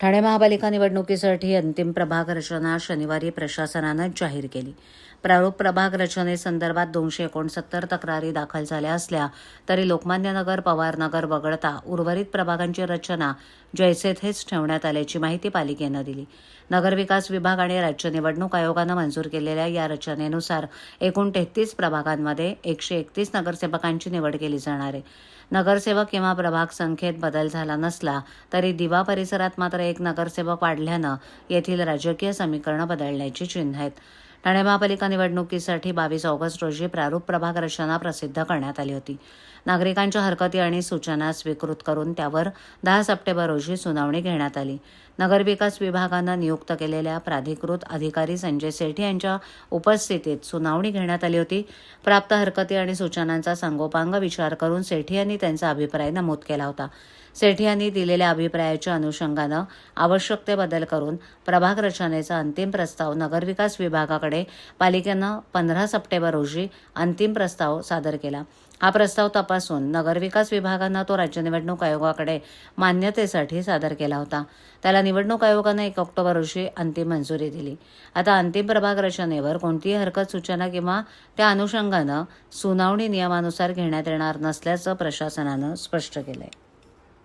ठाणे महापालिका निवडणुकीसाठी अंतिम प्रभाग रचना शनिवारी प्रशासनानं जाहीर केली. प्रारूप प्रभाग रचनेसंदर्भात दोनशे एकोणसत्तर तक्रारी दाखल झाल्या असल्या तरी लोकमान्य नगर पवारनगर वगळता उर्वरित प्रभागांची रचना जैसे थेच ठेवण्यात आल्याची माहिती पालिकेनं दिली. नगरविकास विभाग आणि राज्य निवडणूक आयोगानं मंजूर केलेल्या या रचनेनुसार एकूण तेहतीस प्रभागांमध्ये एकशे एकतीस नगरसेवकांची निवड केली जाणार आहे. नगरसेवक किंवा प्रभाग संख्येत बदल झाला नसला तरी दिवा परिसरात मात्र एक नगरसेवक वाढल्यानं येथील राजकीय समीकरणं बदलण्याची चिन्ह आहेत. ठाणे महापालिका निवडणुकीसाठी बावीस ऑगस्ट रोजी प्रारूप प्रभाग रचना प्रसिद्ध करण्यात आली होती. नागरिकांच्या हरकती आणि सूचना स्वीकृत करून त्यावर दहा सप्टेंबर रोजी सुनावणी घेण्यात आली. नगरविकास विभागानं नियुक्त केलेल्या प्राधिकृत अधिकारी संजय सेठी यांच्या उपस्थितीत सुनावणी घेण्यात आली होती. प्राप्त हरकती आणि सूचनांचा सांगोपांग विचार करून सेठी यांनी त्यांचा अभिप्राय नमूद केला होता. सेठी यांनी दिलेल्या अभिप्रायाच्या अनुषंगानं आवश्यक ते बदल करून प्रभाग रचनेचा अंतिम प्रस्ताव नगरविकास विभागाकडे पालिकेनं पंधरा सप्टेंबर रोजी अंतिम प्रस्ताव सादर केला. हा प्रस्ताव तपासून नगरविकास विभागानं तो राज्य निवडणूक आयोगाकडे मान्यतेसाठी सादर केला होता. त्याला निवडणूक आयोगानं एक ऑक्टोबर रोजी अंतिम मंजुरी दिली. आता अंतिम प्रभाग रचनेवर कोणतीही हरकत सूचना किंवा त्या अनुषंगानं सुनावणी नियमानुसार घेण्यात येणार नसल्याचं प्रशासनानं स्पष्ट केलंय.